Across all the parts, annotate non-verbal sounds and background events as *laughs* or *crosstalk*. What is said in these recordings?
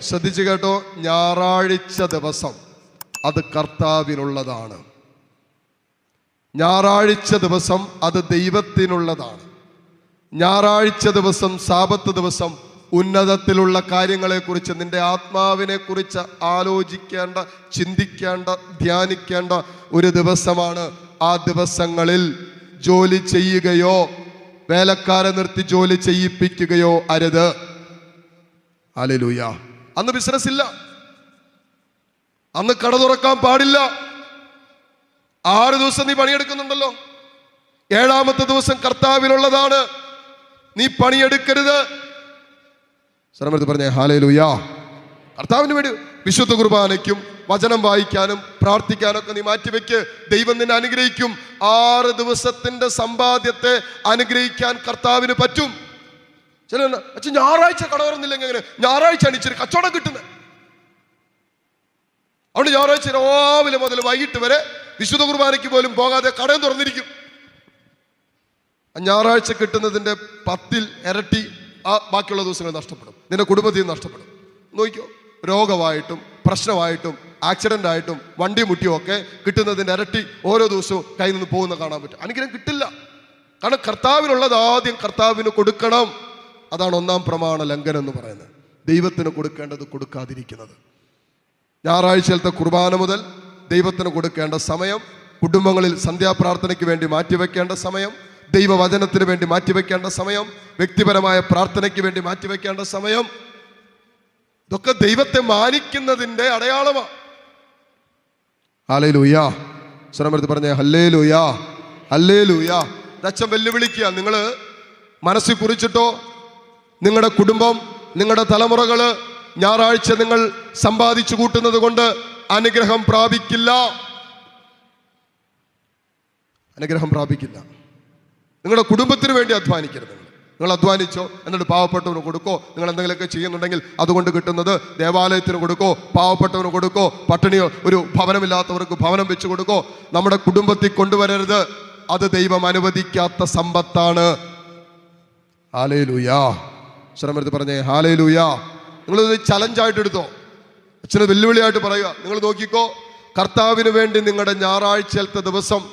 ശ്രദ്ധിച്ചു കേട്ടോ ഞായറാഴ്ച ദിവസം അത് കർത്താവിനുള്ളതാണ്. ഞായറാഴ്ച ദിവസം അത് ദൈവത്തിനുള്ളതാണ്. ഞായറാഴ്ച ദിവസം സാപത്ത് ദിവസം ഉന്നതത്തിലുള്ള കാര്യങ്ങളെക്കുറിച്ച് നിന്റെ ആത്മാവിനെ കുറിച്ച് ആലോചിക്കേണ്ട ചിന്തിക്കേണ്ട ധ്യാനിക്കേണ്ട ഒരു ദിവസമാണ് ആ ദിവസങ്ങളിൽ ജോലി ചെയ്യുകയോ വേലക്കാരെ നിർത്തി ജോലി ചെയ്യിപ്പിക്കുകയോ അരുത്. അലലൂയ അന്ന് ബിസിനസ് ഇല്ല. അന്ന് കട തുറക്കാൻ പാടില്ല. ആറ് ദിവസം നീ പണിയെടുക്കുന്നുണ്ടല്ലോ. ഏഴാമത്തെ ദിവസം കർത്താവിനുള്ളതാണ് നീ പണിയെടുക്കരുത്. ശ്രമത്ത് പറഞ്ഞേ ഹാലേലൂയാ കർത്താവിന് വേണ്ടി വിശുദ്ധ കുർബാനയ്ക്കും വചനം വായിക്കാനും പ്രാർത്ഥിക്കാനൊക്കെ നീ മാറ്റിവെക്ക്. ദൈവം നിന്നെ അനുഗ്രഹിക്കും. ആറ് ദിവസത്തിന്റെ സമ്പാദ്യത്തെ അനുഗ്രഹിക്കാൻ കർത്താവിന് പറ്റും. ചില അച്ഛൻ ഞായറാഴ്ച കട തുറന്നില്ലെങ്കിൽ എങ്ങനെ? ഞായറാഴ്ച ഇച്ചിരി കച്ചവടം കിട്ടുന്നത് അവിടെ ഞായറാഴ്ച രാവിലെ മുതൽ വൈകിട്ട് വരെ വിശുദ്ധ കുർബാനയ്ക്ക് പോലും പോകാതെ കടയും തുറന്നിരിക്കും. ഞായറാഴ്ച കിട്ടുന്നതിന്റെ പത്തിൽ ഇരട്ടി ആ ബാക്കിയുള്ള ദിവസങ്ങൾ നഷ്ടപ്പെടും. നിന്റെ കുടുംബത്തിൽ നിന്ന് നഷ്ടപ്പെടും. നോക്കിയോ രോഗമായിട്ടും പ്രശ്നമായിട്ടും ആക്സിഡന്റ് ആയിട്ടും വണ്ടി മുട്ടിയും ഒക്കെ കിട്ടുന്നതിന്റെ ഇരട്ടി ഓരോ ദിവസവും കയ്യിൽ നിന്ന് പോകുന്ന കാണാൻ പറ്റും. അനുഗ്രഹം കിട്ടില്ല. കാരണം കർത്താവിനുള്ളത് ആദ്യം കർത്താവിന് കൊടുക്കണം. അതാണ് ഒന്നാം പ്രമാണ ലംഘനം എന്ന് പറയുന്നത്. ദൈവത്തിന് കൊടുക്കേണ്ടത് കൊടുക്കാതിരിക്കുന്നത്. ഞായറാഴ്ചയിലത്തെ കുർബാന മുതൽ ദൈവത്തിന് കൊടുക്കേണ്ട സമയം കുടുംബങ്ങളിൽ സന്ധ്യാപ്രാർത്ഥനയ്ക്ക് വേണ്ടി മാറ്റിവെക്കേണ്ട സമയം ദൈവവചനത്തിന് വേണ്ടി മാറ്റിവെക്കേണ്ട സമയം വ്യക്തിപരമായ പ്രാർത്ഥനയ്ക്ക് വേണ്ടി മാറ്റിവെക്കേണ്ട സമയം ഇതൊക്കെ ദൈവത്തെ മാനിക്കുന്നതിന്റെ അടയാളമാണ്. ഹലേ ലൂയാ പറഞ്ഞേ ഹല്ലേ ലൂയാ ഹല്ലേ ലൂയാ അച്ഛൻ വെല്ലുവിളിക്കുക. നിങ്ങൾ മനസ്സിൽ കുറിച്ചിട്ടോ നിങ്ങളുടെ കുടുംബം നിങ്ങളുടെ തലമുറകൾ ഞായറാഴ്ച നിങ്ങൾ സമ്പാദിച്ചു കൂട്ടുന്നത് കൊണ്ട് അനുഗ്രഹം പ്രാപിക്കില്ല. അനുഗ്രഹം പ്രാപിക്കില്ല. നിങ്ങളുടെ കുടുംബത്തിന് വേണ്ടി അധ്വാനിക്കരുത് നിങ്ങൾ. അധ്വാനിച്ചോ എന്നിട്ട് പാവപ്പെട്ടവന് കൊടുക്കോ നിങ്ങൾ എന്തെങ്കിലുമൊക്കെ ചെയ്യുന്നുണ്ടെങ്കിൽ അതുകൊണ്ട് കിട്ടുന്നത് ദേവാലയത്തിന് കൊടുക്കോ പാവപ്പെട്ടവന് കൊടുക്കോ പട്ടിണിയോ ഒരു ഭവനമില്ലാത്തവർക്ക് ഭവനം വെച്ച് കൊടുക്കോ. നമ്മുടെ കുടുംബത്തിൽ കൊണ്ടുവരരുത്. അത് ദൈവം അനുവദിക്കാത്ത സമ്പത്താണ്. ഹാലേ ശ്രമത്തിൽ പറഞ്ഞേ ഹാലേ ലൂയാ നിങ്ങളിത് ചലഞ്ചായിട്ട് എടുത്തോ. അച്ഛന് വെല്ലുവിളിയായിട്ട് പറയുക. നിങ്ങൾ നോക്കിക്കോ കർത്താവിന് വേണ്ടി നിങ്ങളുടെ ഞായറാഴ്ചത്തെ ദിവസം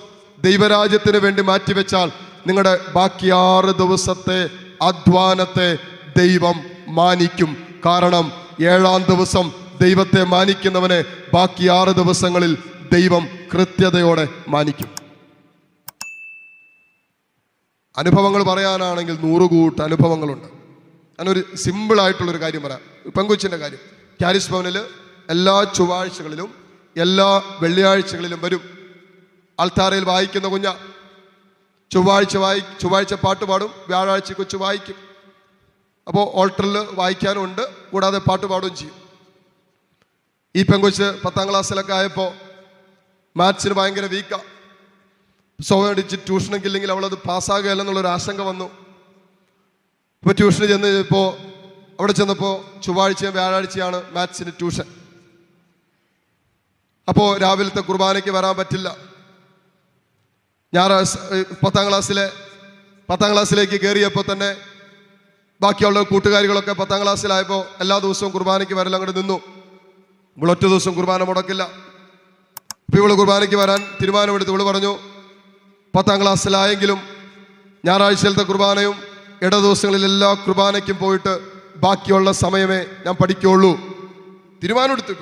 ദൈവരാജ്യത്തിന് വേണ്ടി മാറ്റിവെച്ചാൽ നിങ്ങളുടെ ബാക്കി ആറ് ദിവസത്തെ അധ്വാനത്തെ ദൈവം മാനിക്കും. കാരണം ഏഴാം ദിവസം ദൈവത്തെ മാനിക്കുന്നവനെ ബാക്കി ആറ് ദിവസങ്ങളിൽ ദൈവം കൃത്യതയോടെ മാനിക്കും. അനുഭവങ്ങൾ പറയാനാണെങ്കിൽ നൂറുകൂട്ട് അനുഭവങ്ങളുണ്ട്. ഞാനൊരു സിമ്പിൾ ആയിട്ടുള്ളൊരു കാര്യം പറയാം. പെങ്കുച്ചിന്റെ കാര്യം. ക്യാരിസ് ഭവനിൽ എല്ലാ ചൊവ്വാഴ്ചകളിലും എല്ലാ വെള്ളിയാഴ്ചകളിലും വരും. അൾത്താറയിൽ വായിക്കുന്ന കുഞ്ഞ ചൊവ്വാഴ്ച വായി ചൊവ്വാഴ്ച പാട്ട് പാടും വ്യാഴാഴ്ച കൊച്ചു വായിക്കും. അപ്പോൾ ഓൾട്ടറിൽ വായിക്കാനും ഉണ്ട് കൂടാതെ പാട്ട് പാടുകയും ചെയ്യും. ഈ പെങ്കൊച്ച് പത്താം ക്ലാസ്സിലൊക്കെ ആയപ്പോൾ മാത്സിന് ഭയങ്കര വീക്കാണ് സ്വാഭാവിക ട്യൂഷനൊക്കെ ഇല്ലെങ്കിൽ അവളത് പാസ്സാകുകയല്ലെന്നുള്ളൊരു ആശങ്ക വന്നു. ഇപ്പോൾ ട്യൂഷന് ചെന്ന് ഇപ്പോൾ അവിടെ ചെന്നപ്പോൾ ചൊവ്വാഴ്ചയും വ്യാഴാഴ്ചയാണ് മാത്സിന് ട്യൂഷൻ. അപ്പോ രാവിലത്തെ കുർബാനയ്ക്ക് വരാൻ പറ്റില്ല. ഞായറാഴ്ച പത്താം ക്ലാസ്സിലെ പത്താം ക്ലാസ്സിലേക്ക് കയറിയപ്പോൾ തന്നെ ബാക്കിയുള്ള കൂട്ടുകാരികളൊക്കെ പത്താം ക്ലാസ്സിലായപ്പോൾ എല്ലാ ദിവസവും കുർബാനയ്ക്ക് വരൽ അങ്ങോട്ട് നിന്നു. ഇവളൊറ്റ ദിവസം കുർബാന മുടക്കില്ല. അപ്പോൾ ഇവൾ കുർബാനയ്ക്ക് വരാൻ തീരുമാനമെടുത്ത് ഇവൾ പറഞ്ഞു പത്താം ക്ലാസ്സിലായെങ്കിലും ഞായറാഴ്ചയിലത്തെ കുർബാനയും ഇട ദിവസങ്ങളിൽ എല്ലാ കുർബാനയ്ക്കും പോയിട്ട് ബാക്കിയുള്ള സമയമേ ഞാൻ പഠിക്കുള്ളൂ തീരുമാനമെടുത്തിട്ടു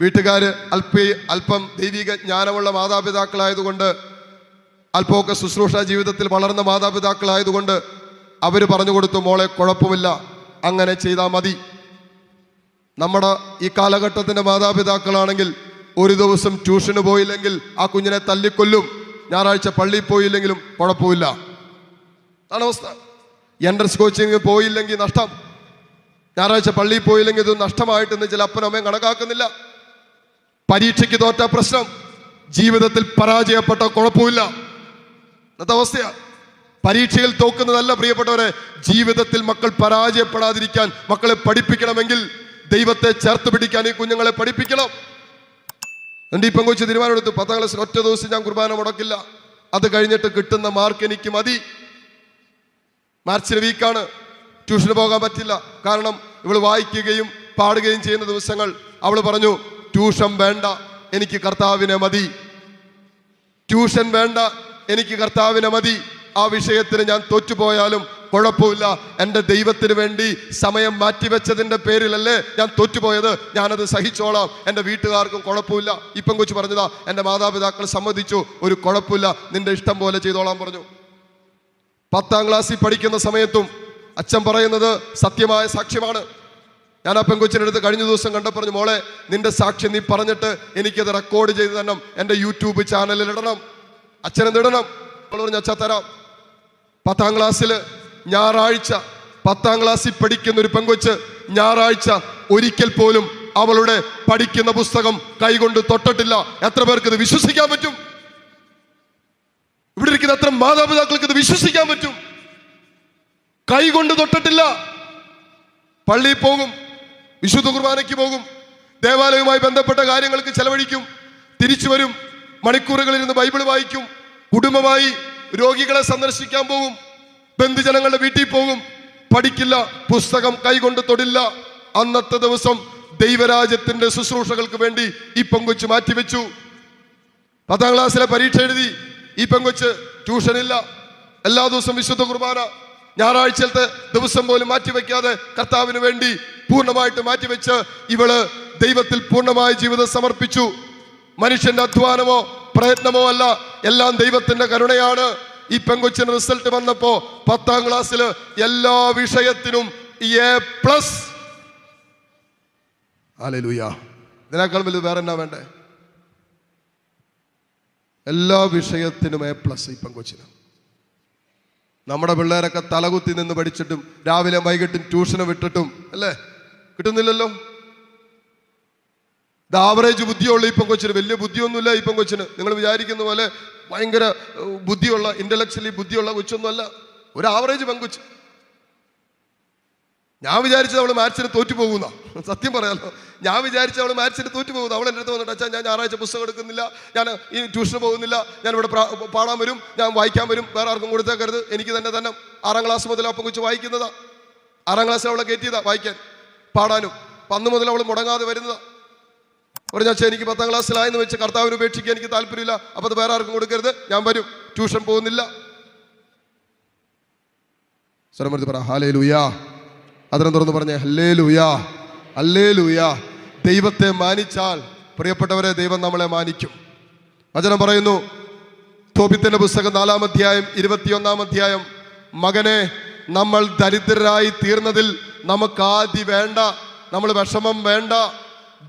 വീട്ടുകാര് അല്പ അല്പം ദൈവിക ജ്ഞാനമുള്ള മാതാപിതാക്കളായതുകൊണ്ട് അല്പമൊക്കെ ശുശ്രൂഷ ജീവിതത്തിൽ വളർന്ന മാതാപിതാക്കളായതുകൊണ്ട് അവർ പറഞ്ഞു കൊടുത്തു മോളെ കുഴപ്പമില്ല. അങ്ങനെ ചെയ്താൽ മതി. നമ്മുടെ ഈ കാലഘട്ടത്തിന്റെ മാതാപിതാക്കളാണെങ്കിൽ ഒരു ദിവസം ട്യൂഷന് പോയില്ലെങ്കിൽ ആ കുഞ്ഞിനെ തല്ലിക്കൊല്ലും. ഞായറാഴ്ച പള്ളിയിൽ പോയില്ലെങ്കിലും കുഴപ്പമില്ല. അതാണ് അവസ്ഥ. എൻട്രൻസ് കോച്ചിങ് പോയില്ലെങ്കിൽ നഷ്ടം. ഞായറാഴ്ച പള്ളിയിൽ പോയില്ലെങ്കിൽ ഇത് നഷ്ടമായിട്ടെന്ന് ചില അപ്പനമ്മയും കണക്കാക്കുന്നില്ല. പരീക്ഷയ്ക്ക് തോറ്റ പ്രശ്നം ജീവിതത്തിൽ പരാജയപ്പെട്ട കുഴപ്പമില്ല. ഇന്നത്തെ അവസ്ഥയാ. പരീക്ഷയിൽ തോക്കുന്നതല്ല പ്രിയപ്പെട്ടവരെ ജീവിതത്തിൽ മക്കൾ പരാജയപ്പെടാതിരിക്കാൻ മക്കളെ പഠിപ്പിക്കണമെങ്കിൽ ദൈവത്തെ ചേർത്ത് പിടിക്കാൻ ഈ കുഞ്ഞുങ്ങളെ പഠിപ്പിക്കണം. എന്റെ ഈ പെങ്കൊച്ച് തീരുമാനമെടുത്തു. പത്താം ക്ലാസ്സിൽ ഒറ്റ ദിവസം ഞാൻ കുർബാന മുടക്കില്ല. അത് കഴിഞ്ഞിട്ട് കിട്ടുന്ന മാർക്ക് എനിക്ക് മതി. മാർച്ചിന് വീക്കാണ്. ട്യൂഷന് പോകാൻ പറ്റില്ല. കാരണം ഇവൾ വായിക്കുകയും പാടുകയും ചെയ്യുന്ന ദിവസങ്ങൾ അവൾ പറഞ്ഞു ട്യൂഷൻ വേണ്ട എനിക്ക് കർത്താവിനെ മതി. ട്യൂഷൻ വേണ്ട എനിക്ക് കർത്താവിനെ മതി. ആ വിഷയത്തിന് ഞാൻ തോറ്റുപോയാലും കുഴപ്പമില്ല. എന്റെ ദൈവത്തിന് വേണ്ടി സമയം മാറ്റിവെച്ചതിന്റെ പേരിലല്ലേ ഞാൻ തോറ്റുപോയത്. ഞാനത് സഹിച്ചോളാം. എന്റെ വീട്ടുകാർക്കും കുഴപ്പമില്ല. ഇപ്പം കൊച്ചു പറഞ്ഞതാ എന്റെ മാതാപിതാക്കൾ സമ്മതിച്ചു. ഒരു കുഴപ്പമില്ല. നിന്റെ ഇഷ്ടം പോലെ ചെയ്തോളാം പറഞ്ഞു. പത്താം ക്ലാസ്സിൽ പഠിക്കുന്ന സമയത്തും അച്ഛൻ പറയുന്നത് സത്യമായ സാക്ഷ്യമാണ്. ഞാൻ ആ പെങ്കൊച്ചിനടുത്ത് കഴിഞ്ഞ ദിവസം കണ്ട പറഞ്ഞു മോളെ നിന്റെ സാക്ഷ്യം നീ പറഞ്ഞിട്ട് എനിക്കത് റെക്കോർഡ് ചെയ്ത് തരണം. എന്റെ യൂട്യൂബ് ചാനലിൽ ഇടണം. അച്ഛനെന്തിടണം അവൾ പറഞ്ഞു അച്ഛാ തരാം. പത്താം ക്ലാസ്സിൽ ഞായറാഴ്ച പത്താം ക്ലാസ്സിൽ പഠിക്കുന്ന ഒരു പെങ്കൊച്ച് ഞായറാഴ്ച ഒരിക്കൽ പോലും അവളുടെ പഠിക്കുന്ന പുസ്തകം കൈകൊണ്ട് തൊട്ടിട്ടില്ല. എത്ര പേർക്ക് ഇത് വിശ്വസിക്കാൻ പറ്റും? ഇവിടെ ഇരിക്കുന്ന അത്ര മാതാപിതാക്കൾക്ക് ഇത് വിശ്വസിക്കാൻ പറ്റും. കൈകൊണ്ട് തൊട്ടിട്ടില്ല. പള്ളിയിൽ പോകും വിശുദ്ധ കുർബാനയ്ക്ക് പോകും ദേവാലയവുമായി ബന്ധപ്പെട്ട കാര്യങ്ങൾക്ക് ചെലവഴിക്കും തിരിച്ചു വരും മണിക്കൂറുകളിൽ നിന്ന് ബൈബിൾ വായിക്കും കുടുംബമായി രോഗികളെ സന്ദർശിക്കാൻ പോകും ബന്ധുജനങ്ങളുടെ വീട്ടിൽ പോകും പഠിക്കില്ല പുസ്തകം കൈകൊണ്ട് തൊടില്ല. അന്നത്തെ ദിവസം ദൈവരാജ്യത്തിന്റെ ശുശ്രൂഷകൾക്ക് വേണ്ടി ഈ പങ്കുവച്ച് മാറ്റിവെച്ചു. പത്താം ക്ലാസ്സിലെ പരീക്ഷ എഴുതി ഈ പെങ്കൊച്ച് ട്യൂഷനില്ല. എല്ലാ ദിവസവും വിശുദ്ധ കുർബാന. ഞായറാഴ്ചത്തെ ദിവസം പോലും മാറ്റിവെക്കാതെ കർത്താവിന് വേണ്ടി പൂർണമായിട്ട് മാറ്റിവെച്ച് ഇവൾ ദൈവത്തിൽ പൂർണമായ ജീവിതം സമർപ്പിച്ചു. മനുഷ്യന്റെ അധ്വാനമോ പ്രയത്നമോ അല്ല എല്ലാം ദൈവത്തിന്റെ കരുണയാണ്. ഈ പെങ്കൊച്ചിന് റിസൾട്ട് വന്നപ്പോ പത്താം ക്ലാസ്സിൽ എല്ലാ വിഷയത്തിനും എ പ്ലസ് അലലുയ ഇതിനേക്കാൾ വലുത് വേറെ എന്നാ വേണ്ടേ? എല്ലാ വിഷയത്തിനും എ പ്ലസ് ഇപ്പം കൊച്ചിന് നമ്മുടെ പിള്ളേരൊക്കെ തലകുത്തി നിന്ന് പഠിച്ചിട്ടും രാവിലെ വൈകിട്ടും ട്യൂഷന് വിട്ടിട്ടും അല്ലേ? കിട്ടുന്നില്ലല്ലോ? ഇത് ആവറേജ് ബുദ്ധിയുള്ള ഇപ്പം കൊച്ചിന് വലിയ ബുദ്ധിയൊന്നുമില്ല ഇപ്പം കൊച്ചിന് നിങ്ങൾ വിചാരിക്കുന്ന പോലെ ഭയങ്കര ബുദ്ധിയുള്ള ഇന്റലക്ച്വലി ബുദ്ധിയുള്ള കൊച്ചൊന്നുമല്ല. ഒരു ആവറേജ് പെങ്കൊച്ച്. ഞാൻ വിചാരിച്ചത് നമ്മൾ മാത്സിന് തോറ്റു പോകുന്ന *laughs* സത്യം പറയാലോ. ഞാൻ വിചാരിച്ച അവൾ മാത്സിന് തോറ്റു പോകുന്നു. അവൾ എന്റെ അടുത്ത് വന്നിട്ട് അച്ഛാ ഞാൻ ഞായറാഴ്ച പുസ്തകം എടുക്കുന്നില്ല. ഞാൻ ഈ ട്യൂഷന് പോകുന്നില്ല. ഞാൻ ഇവിടെ പാടാൻ വരും. ഞാൻ വായിക്കാൻ വരും. വേറെ ആർക്കും കൊടുത്തേക്കരുത്. എനിക്ക് തന്നെ തന്നെ ആറാം ക്ലാസ് മുതൽ അപ്പം കൊച്ചു വായിക്കുന്നതാ. ആറാം ക്ലാസ്സിൽ അവളെ കയറ്റിയതാ വായിക്കാൻ പാടാനും. പന്ന് മുതൽ അവൾ മുടങ്ങാതെ വരുന്നതാ. ഒരു "അച്ഛാ, എനിക്ക് പത്താം ക്ലാസ്സിലായെന്ന് വെച്ച് കർത്താവിന് ഉപേക്ഷിക്കാൻ എനിക്ക് താല്പര്യമില്ല. അപ്പം അത് വേറെ ആർക്കും കൊടുക്കരുത്. ഞാൻ വരും. ട്യൂഷൻ പോകുന്നില്ല. സ്വരമരുത്തി പറ ഹാലേ ലൂയാ അതിനെ തുറന്ന് പറഞ്ഞേ ഹല്ലേ ലൂയാ അല്ലേ ലൂയാ ദൈവത്തെ മാനിച്ചാൽ പ്രിയപ്പെട്ടവരെ ദൈവം നമ്മളെ മാനിക്കും. വചനം പറയുന്നു തോപിത്തിന്റെ പുസ്തകം നാലാം അധ്യായം ഇരുപത്തിയൊന്നാം അധ്യായം മകനെ നമ്മൾ ദരിദ്രരായി തീർന്നതിൽ നമുക്ക് ആദി വേണ്ട നമ്മൾ വിഷമം വേണ്ട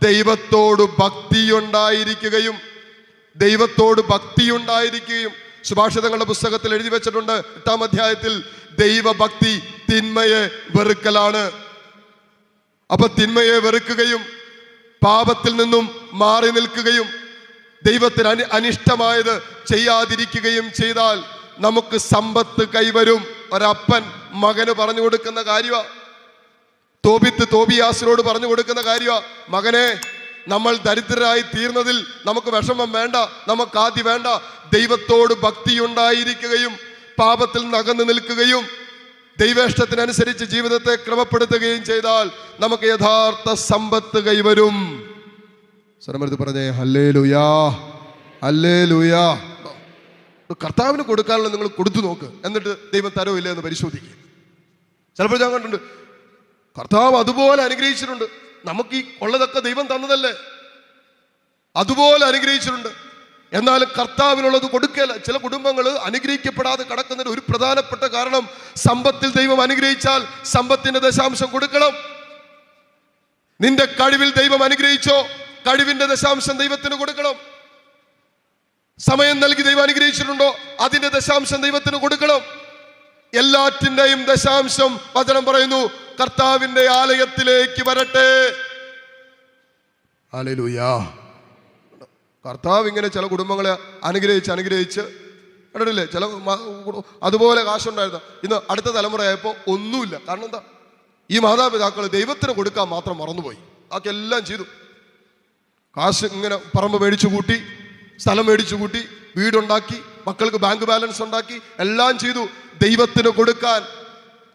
ദൈവത്തോട് ഭക്തിയുണ്ടായിരിക്കുകയും ദൈവത്തോട് ഭക്തിയുണ്ടായിരിക്കുകയും. സുഭാഷിതങ്ങളുടെ പുസ്തകത്തിൽ എഴുതി വെച്ചിട്ടുണ്ട് എട്ടാം അധ്യായത്തിൽ ദൈവഭക്തി തിന്മയെ വെറുക്കലാണ്. അപ്പൊ തിന്മയെ വെറുക്കുകയും പാപത്തിൽ നിന്നും മാറി നിൽക്കുകയും ദൈവത്തിന് അനി അനിഷ്ടമായത് ചെയ്യാതിരിക്കുകയും ചെയ്താൽ നമുക്ക് സമ്പത്ത് കൈവരും. ഒരപ്പൻ മകന് പറഞ്ഞു കൊടുക്കുന്ന കാര്യമാ. തോബിത്ത് തോബിയാസിനോട് പറഞ്ഞു കൊടുക്കുന്ന കാര്യമാ. മകനെ നമ്മൾ ദരിദ്രരായി തീർന്നതിൽ നമുക്ക് വിഷമം വേണ്ട നമുക്ക് ആദ്യം വേണ്ട. ദൈവത്തോട് ഭക്തിയുണ്ടായിരിക്കുകയും പാപത്തിൽ നിന്ന് നിൽക്കുകയും ദൈവേഷ്ടത്തിനനുസരിച്ച് ജീവിതത്തെ ക്രമപ്പെടുത്തുകയും ചെയ്താൽ നമുക്ക് യഥാർത്ഥ സമ്പത്ത് കൈവരും. സ്വരമെടുത്ത് പറഞ്ഞേ ഹല്ലേ ലുയാ അല്ലേ ലുയാ കർത്താവിന് കൊടുക്കാനുള്ള നിങ്ങൾ കൊടുത്തു നോക്ക് എന്നിട്ട് ദൈവം തരോ ഇല്ലേ എന്ന് പരിശോധിക്കുക ചിലപ്പോൾ ഞാൻ കണ്ടിട്ടുണ്ട് കർത്താവ് അതുപോലെ അനുഗ്രഹിച്ചിട്ടുണ്ട്. നമുക്ക് ഈ ഉള്ളതൊക്കെ ദൈവം തന്നതല്ലേ? അതുപോലെ അനുഗ്രഹിച്ചിട്ടുണ്ട്. എന്നാൽ കർത്താവിനുള്ളത് കൊടുക്കല ചില കുടുംബങ്ങൾ അനുഗ്രഹിക്കപ്പെടാതെ കിടക്കുന്നതിന് ഒരു പ്രധാനപ്പെട്ട കാരണം സമ്പത്തിൽ ദൈവം അനുഗ്രഹിച്ചാൽ സമ്പത്തിന്റെ ദശാംശം കൊടുക്കണം. നിന്റെ കഴിവിൽ ദൈവം അനുഗ്രഹിച്ചോ? കഴിവിന്റെ ദശാംശം ദൈവത്തിന് കൊടുക്കണം. സമയം നൽകി ദൈവം അനുഗ്രഹിച്ചിട്ടുണ്ടോ? അതിന്റെ ദശാംശം ദൈവത്തിന് കൊടുക്കണം. എല്ലാറ്റിന്റെയും ദശാംശം വചനം പറയുന്നു കർത്താവിന്റെ ആലയത്തിലേക്ക് വരട്ടെ. ഹല്ലേലൂയാ. കർത്താവ് ഇങ്ങനെ ചില കുടുംബങ്ങളെ അനുഗ്രഹിച്ച് അനുഗ്രഹിച്ച്. കണ്ടിട്ടില്ലേ? ചില അതുപോലെ കാശുണ്ടായിരുന്നു. ഇന്ന് അടുത്ത തലമുറയായപ്പോൾ ഒന്നുമില്ല. കാരണം എന്താ? ഈ മാതാപിതാക്കൾ ദൈവത്തിന് കൊടുക്കാൻ മാത്രം മറന്നുപോയി. ബാക്കി എല്ലാം ചെയ്തു. കാശ് ഇങ്ങനെ പറമ്പ് മേടിച്ചു കൂട്ടി സ്ഥലം മേടിച്ചു കൂട്ടി വീടുണ്ടാക്കി മക്കൾക്ക് ബാങ്ക് ബാലൻസ് ഉണ്ടാക്കി എല്ലാം ചെയ്തു. ദൈവത്തിന് കൊടുക്കാൻ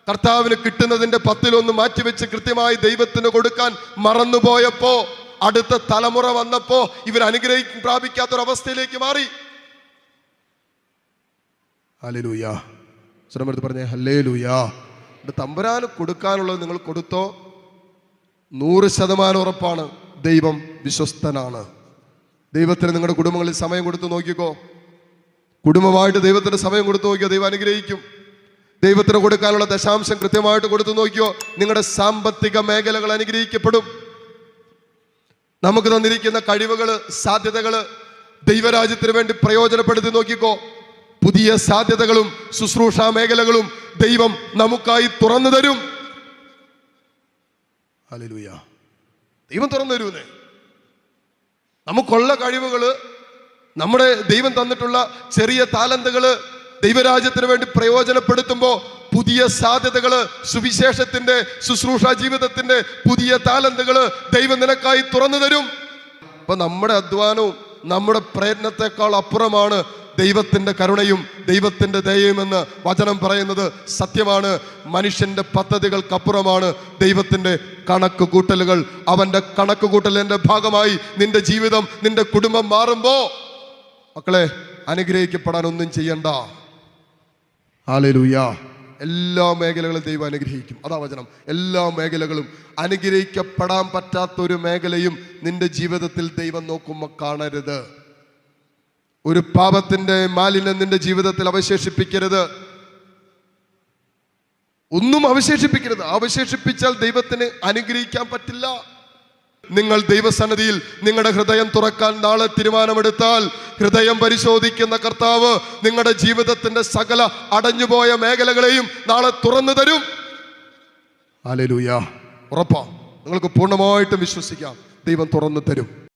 കർത്താവിന് കിട്ടുന്നതിന്റെ പത്തിലൊന്ന് മാറ്റിവെച്ച് കൃത്യമായി ദൈവത്തിന് കൊടുക്കാൻ മറന്നുപോയപ്പോ അടുത്ത തലമുറ വന്നപ്പോ ഇവർ അനുഗ്രഹിക്കും പ്രാപിക്കാത്തൊരവസ്ഥയിലേക്ക് മാറി. ശ്രമമെടുത്ത് പറഞ്ഞേ ഹല്ലേ ലൂയാ തമ്പുരാന് കൊടുക്കാനുള്ളത് നിങ്ങൾ കൊടുത്തോ? നൂറ് ശതമാനം ഉറപ്പാണ്. ദൈവം വിശ്വസ്തനാണ്. ദൈവത്തിന് നിങ്ങളുടെ കുടുംബങ്ങളിൽ സമയം കൊടുത്ത് നോക്കിക്കോ. കുടുംബമായിട്ട് ദൈവത്തിന് സമയം കൊടുത്തു നോക്കിയോ ദൈവം അനുഗ്രഹിക്കും. ദൈവത്തിന് കൊടുക്കാനുള്ള ദശാംശം കൃത്യമായിട്ട് കൊടുത്തു നോക്കിയോ? നിങ്ങളുടെ സാമ്പത്തിക മേഖലകൾ അനുഗ്രഹിക്കപ്പെടും. നമുക്ക് തന്നിരിക്കുന്ന കഴിവുകൾ സാധ്യതകൾ ദൈവരാജ്യത്തിന് വേണ്ടി പ്രയോജനപ്പെടുത്തി നോക്കിക്കോ. പുതിയ സാധ്യതകളും ശുശ്രൂഷ മേഖലകളും ദൈവം നമുക്കായി തുറന്നു തരും. ദൈവം തുറന്നു തരൂന്നേ. നമുക്കുള്ള കഴിവുകൾ നമ്മുടെ ദൈവം തന്നിട്ടുള്ള ചെറിയ താലന്തുകൾ ദൈവരാജ്യത്തിന് വേണ്ടി പ്രയോജനപ്പെടുത്തുമ്പോൾ പുതിയ സാധ്യതകൾ സുവിശേഷത്തിന്റെ ശുശ്രൂഷ ജീവിതത്തിന്റെ പുതിയ താലന്തുകൾ ദൈവം നിനക്കായി തുറന്നു തരും. അപ്പൊ നമ്മുടെ അധ്വാനവും നമ്മുടെ പ്രയത്നത്തെക്കാൾ അപ്പുറമാണ് ദൈവത്തിന്റെ കരുണയും ദൈവത്തിന്റെ ദയയുമെന്ന് വചനം പറയുന്നത് സത്യമാണ്. മനുഷ്യന്റെ പദ്ധതികൾക്കപ്പുറമാണ് ദൈവത്തിന്റെ കണക്ക് കൂട്ടലുകൾ അവന്റെ കണക്ക് കൂട്ടലിന്റെ ഭാഗമായി നിന്റെ ജീവിതം നിന്റെ കുടുംബം മാറുമ്പോ മക്കളെ അനുഗ്രഹിക്കപ്പെടാൻ ഒന്നും ചെയ്യണ്ട. ഹാലലൂയ. എല്ലാ മേഖലകളും ദൈവം അനുഗ്രഹിക്കും. അതാ വചനം. എല്ലാ മേഖലകളും അനുഗ്രഹിക്കപ്പെടാൻ പറ്റാത്ത ഒരു മേഖലയും നിന്റെ ജീവിതത്തിൽ ദൈവം നോക്കുമ്പോൾ കാണരുത്. ഒരു പാപത്തിന്റെ മാലിന്യം നിന്റെ ജീവിതത്തിൽ അവശേഷിപ്പിക്കരുത്. ഒന്നും അവശേഷിപ്പിക്കരുത്. അവശേഷിപ്പിച്ചാൽ ദൈവത്തിന് അനുഗ്രഹിക്കാൻ പറ്റില്ല. നിങ്ങൾ ദൈവസന്നിധിയിൽ നിങ്ങളുടെ ഹൃദയം തുറക്കാൻ നാളെ തീരുമാനമെടുത്താൽ ഹൃദയം പരിശോധിക്കുന്ന കർത്താവ് നിങ്ങളുടെ ജീവിതത്തിന്റെ സകല അടഞ്ഞുപോയ മേഖലകളെയും നാളെ തുറന്നു തരും. അലലൂയ ഉറപ്പാ. നിങ്ങൾക്ക് പൂർണമായിട്ടും വിശ്വസിക്കാം. ദൈവം തുറന്നു തരും.